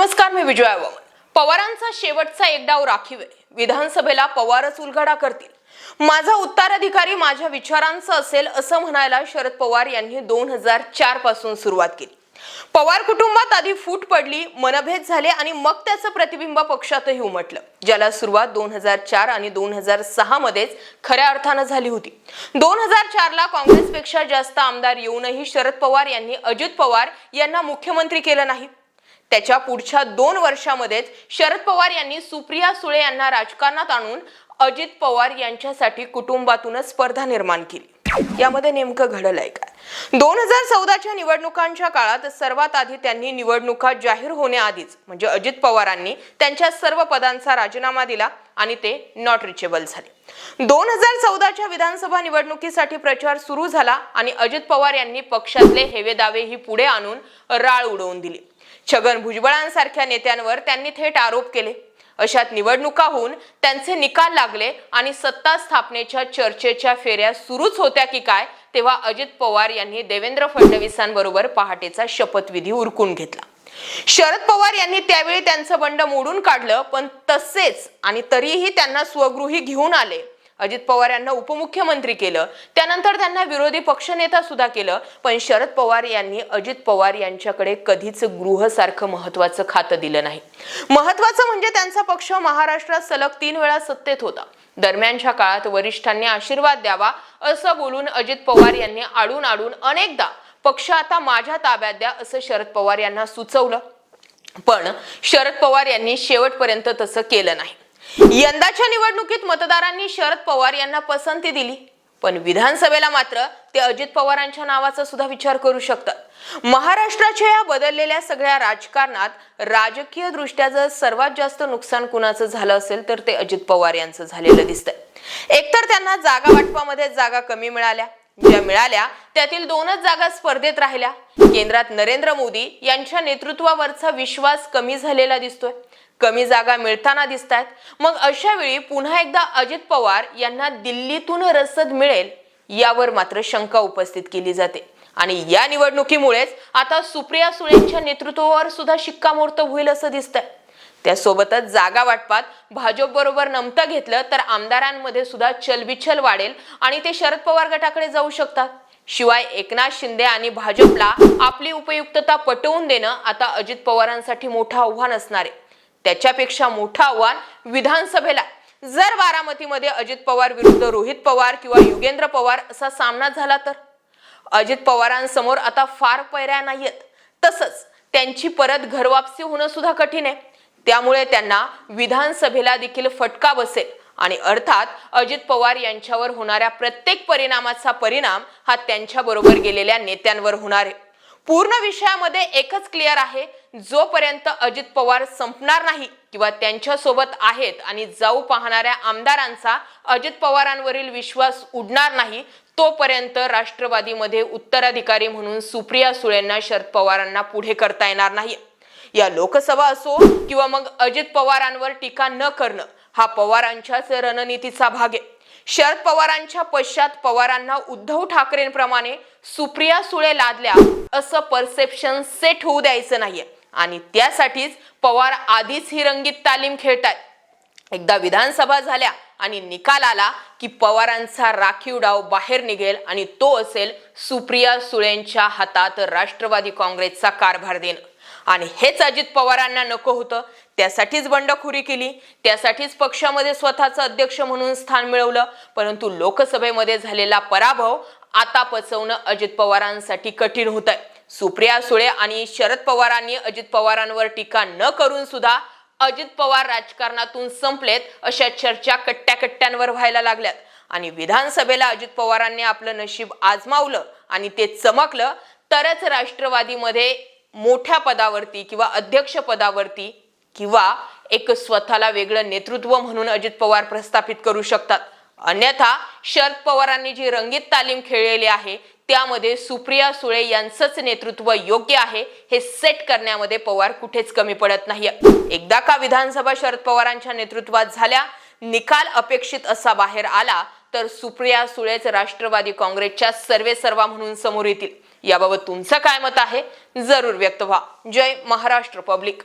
नमस्कार मी विजया पवारांचा शेवटचा एक डाव राखीव आहे. विधानसभेला पवारच उलगडा करतील. माझा उत्तराधिकारी माझ्या विचारांचा असेल असं म्हणायला शरद पवार यांनी दोन हजार चारपासून सुरुवात केली. पवार कुटुंबात आधी फूट पडली मनभेद झाले आणि मग त्याचं प्रतिबिंब पक्षातही उमटलं ज्याला सुरुवात दोन हजार चार आणि दोन हजार सहा मध्येच खऱ्या अर्थानं झाली होती. दोन हजार चार ला काँग्रेसपेक्षा जास्त आमदार येऊनही शरद पवार यांनी अजित पवार यांना मुख्यमंत्री केलं नाही. त्याच्या पुढच्या दोन वर्षामध्येच शरद पवार यांनी सुप्रिया सुळे यांना राजकारणात आणून अजित पवार यांच्यासाठी कुटुंबातूनच स्पर्धा निर्माण केली. यामध्ये नेमकं घडलंय काय? दोन हजार चौदाच्या निवडणुकांच्या काळात सर्वात आधी त्यांनी निवडणुका जाहीर होण्याआधीच म्हणजे अजित पवारांनी त्यांच्या सर्व पदांचा राजीनामा दिला आणि ते नॉट रिचेबल झाले. दोन हजार चौदाच्या विधानसभा निवडणुकीसाठी प्रचार सुरू झाला आणि अजित पवार यांनी पक्षातले हेवेदावेही पुढे आणून राळ उडवून दिली. छगन भुजबळांसारख्या नेत्यांवर त्यांनी थेट आरोप केले. अशात निवडणुका होऊन त्यांचे निकाल लागले आणि सत्ता स्थापनेच्या चर्चेच्या फेऱ्या सुरूच होत्या की काय तेव्हा अजित पवार यांनी देवेंद्र फडणवीसांबरोबर पहाटेचा शपथविधी उरकून घेतला. शरद पवार यांनी त्यावेळी त्यांचं बंड मोडून काढलं पण तसेच आणि तरीही त्यांना स्वगृही घेऊन आले. अजित पवार यांना उपमुख्यमंत्री केलं. त्यानंतर त्यांना विरोधी पक्षनेता सुद्धा केलं. पण शरद पवार यांनी अजित पवार यांच्याकडे कधीच गृहसारखं महत्वाचं खातं दिलं नाही. महत्वाचं म्हणजे त्यांचा पक्ष महाराष्ट्रात सलग तीन वेळा सत्तेत होता. दरम्यानच्या काळात वरिष्ठांनी आशीर्वाद द्यावा असं बोलून अजित पवार यांनी आडून आडून अनेकदा पक्ष आता माझ्या ताब्यात द्या असं शरद पवार यांना सुचवलं. पण शरद पवार यांनी शेवटपर्यंत तसं केलं नाही. यंदाच्या निवडणुकीत मतदारांनी शरद पवार यांना पसंती दिली. पण विधानसभेला मात्र ते अजित पवारांच्या नावाचा सुद्धा विचार करू शकतात. महाराष्ट्राच्या या बदललेल्या सगळ्या राजकारणात राजकीय दृष्ट्या जर सर्वात जास्त नुकसान कुणाचं झालं असेल तर ते अजित पवार यांचं झालेलं दिसतंय. एकतर त्यांना जागा वाटपामध्ये जागा कमी मिळाल्या ज्या मिळाल्या त्यातील दोनच जागा स्पर्धेत राहिल्या. केंद्रात नरेंद्र मोदी यांच्या नेतृत्वावरचा विश्वास कमी झालेला दिसतोय. कमी जागा मिळताना दिसत आहेत मग अशा वेळी पुन्हा एकदा अजित पवार यांना दिल्लीतून रसद मिळेल यावर मात्र शंका उपस्थित केली जाते. आणि या निवडणुकीमुळेच आता सुप्रिया सुळेंच्या नेतृत्वावर सुद्धा शिक्कामोर्तब होईल असं दिसतंय. त्यासोबतच जागा वाटपात भाजपबरोबर नमतं घेतलं तर आमदारांमध्ये सुद्धा चलबिचल वाढेल आणि ते शरद पवार गटाकडे जाऊ शकतात. शिवाय एकनाथ शिंदे आणि भाजपला आपली उपयुक्तता पटवून देणं आता अजित पवारांसाठी मोठं आव्हान असणार आहे. त्याच्यापेक्षा मोठं आव्हान विधानसभेला जर बारामतीमध्ये अजित पवार विरुद्ध रोहित पवार किंवा युगेंद्र पवार असा सामना झाला तर? अजित पवारांसमोर आता फार पैऱ्या नाहीयेत. तसंच त्यांची परत घरवापसी होणं सुद्धा कठीण आहे. त्यामुळे त्यांना विधानसभेला देखील फटका बसेल. आणि अर्थात अजित पवार यांच्यावर होणाऱ्या प्रत्येक परिणामाचा परिणाम हा त्यांच्या बरोबर गेलेल्या नेत्यांवर होणार आहे. पूर्ण विषयामध्ये एकच क्लिअर आहे जोपर्यंत अजित पवार संपणार नाही किंवा त्यांच्यासोबत आहेत आणि जाऊ पाहणाऱ्या आमदारांचा अजित पवारांवरील विश्वास उडणार नाही तोपर्यंत राष्ट्रवादीमध्ये उत्तराधिकारी म्हणून सुप्रिया सुळेंना शरद पवारांना पुढे करता येणार नाही. या लोकसभा असो किंवा मग अजित पवारांवर टीका न करणं हा पवारांच्याच रणनीतीचा भाग आहे. शरद पवारांच्या पश्चात पवारांना उद्धव ठाकरेंप्रमाणे सुप्रिया सुळे लादल्या असं परसेप्शन सेट होऊ द्यायचं नाहीये. आणि त्यासाठीच पवार आधीच ही रंगीत तालीम खेळतात एकदा विधानसभा झाल्या आणि निकाल आला की पवारांचा राखीव डाव बाहेर निघेल आणि तो असेल सुप्रिया सुळेंच्या हातात राष्ट्रवादी काँग्रेसचा कारभार देणं. आणि हेच अजित पवारांना नको होतं. त्यासाठीच बंडखोरी केली. त्यासाठीच पक्षामध्ये स्वतःचं अध्यक्ष म्हणून स्थान मिळवलं. परंतु लोकसभेमध्ये झालेला पराभव आता पचवणं अजित पवारांसाठी कठीण होत आहे सुप्रिया सुळे आणि शरद पवारांनी अजित पवारांवर टीका न करून सुद्धा अजित पवार राजकारणातून संपलेत अशा चर्चा कट्ट्या कट्ट्यांवर व्हायला लागल्यात. आणि विधानसभेला अजित पवारांनी आपलं नशीब आजमावलं आणि ते चमकलं तरच राष्ट्रवादीमध्ये मोठ्या पदावरती किंवा अध्यक्ष पदावरती किंवा एक स्वतःला वेगळं नेतृत्व म्हणून अजित पवार प्रस्थापित करू शकतात. अन्यथा शरद पवारांनी जी रंगीत तालीम खेळलेली आहे त्यामध्ये सुप्रिया सुळे यांचंच नेतृत्व योग्य आहे हे सेट करण्यामध्ये पवार कुठेच कमी पडत नाही एकदा का विधानसभा शरद पवारांच्या नेतृत्वात झाल्या निकाल अपेक्षित असा बाहेर आला तर सुप्रिया सुळेच राष्ट्रवादी काँग्रेसच्या सर्वे सर्वा म्हणून समोर येतील. याबाबत तुमचं काय मत आहे? जरूर व्यक्त व्हा. जय महाराष्ट्र पब्लिक.